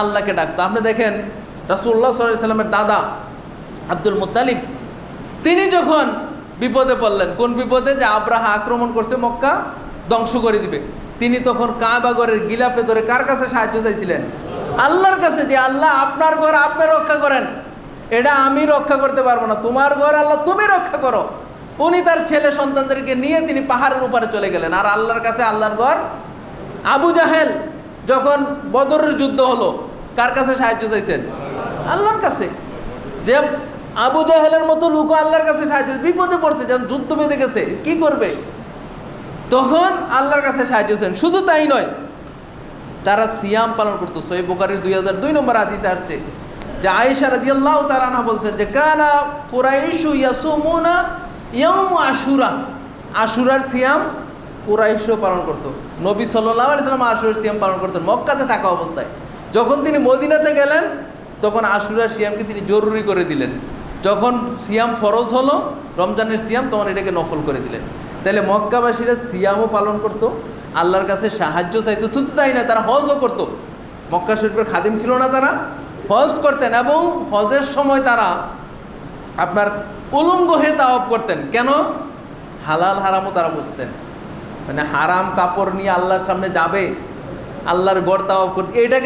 আল্লাহকে ডাকতো। আপনি দেখেন রাসুল্লাহ সাল্লামের দাদা আব্দুল মুতালিব তিনি যখন বিপদে পড়লেন, কোন বিপদে? যে আব্রাহা আক্রমণ করছে মক্কা, ধ্বংস করে দিবে। তিনি তখন কাবাগরের গিলাফে ধরে কার কাছে সাহায্য চাইছিলেন? আল্লাহর কাছে, যে আল্লাহ আপনার ঘর আপনি রক্ষা করেন। এটা আমি রক্ষা করতে পারব না। তোমার ঘর আল্লাহ তুমি রক্ষা করো। উনি তার ছেলে সন্তানদেরকে নিয়ে তিনি পাহাড়ের উপরে চলে গেলেন। আর আল্লাহর কাছে আল্লাহর ঘর আবু জাহেল, যখন বদরের যুদ্ধ হলো কার কাছে সাহায্য চাইছেন? আল্লাহর কাছে। যে আবু জাহেলের মতো লোক আল্লাহর কাছে সাহায্য বিপদে পড়ছে যখন যুদ্ধ বেঁধে গেছে, কি করবে? তখন আল্লাহর কাছে সাহায্য চান শুধু তাই নয়, তারা সিয়াম পালন করতো। সই বুকারির দুই হাজার দুই নম্বর আদিস আসছে যে আয়েশা রাদিয়াল্লাহু তাআলা না বলছেন যে, কানা কুরাইশু ইয়াসুমুনা ইয়াউম আশুরা। আশুরার সিয়াম কুরাইশও পালন করতো। নবী সাল্লাল্লাহু আলাইহি সাল্লাম আশুরার সিয়াম পালন করতেন। মক্কাতে থাকা অবস্থায়। যখন তিনি মদিনাতে গেলেন, তখন আশুরা সিয়ামকে তিনি জরুরি করে দিলেন। যখন সিয়াম ফরজ হলো, রমজানের সিয়াম, তখন এটাকে নফল করে দিলেন। তাহলে মক্কাবাসীরা সিয়ামও পালন করতো, আল্লাহর কাছে সাহায্য চাইতো, শুধু তাই না তারা হজও করতো। মক্কা শরীফের খাদিম ছিল না তারা। হজ করতেন এবং হজের সময় তারা আপনার উলঙ্গ হয়ে তাওয়াব করতেন। কেন? হালাল হারামও তারা বুঝতেন। মানে হারাম কাপড় নিয়ে আল্লাহর সামনে যাবে, আল্লাহর গড় তাওয়াব করতে এটাকে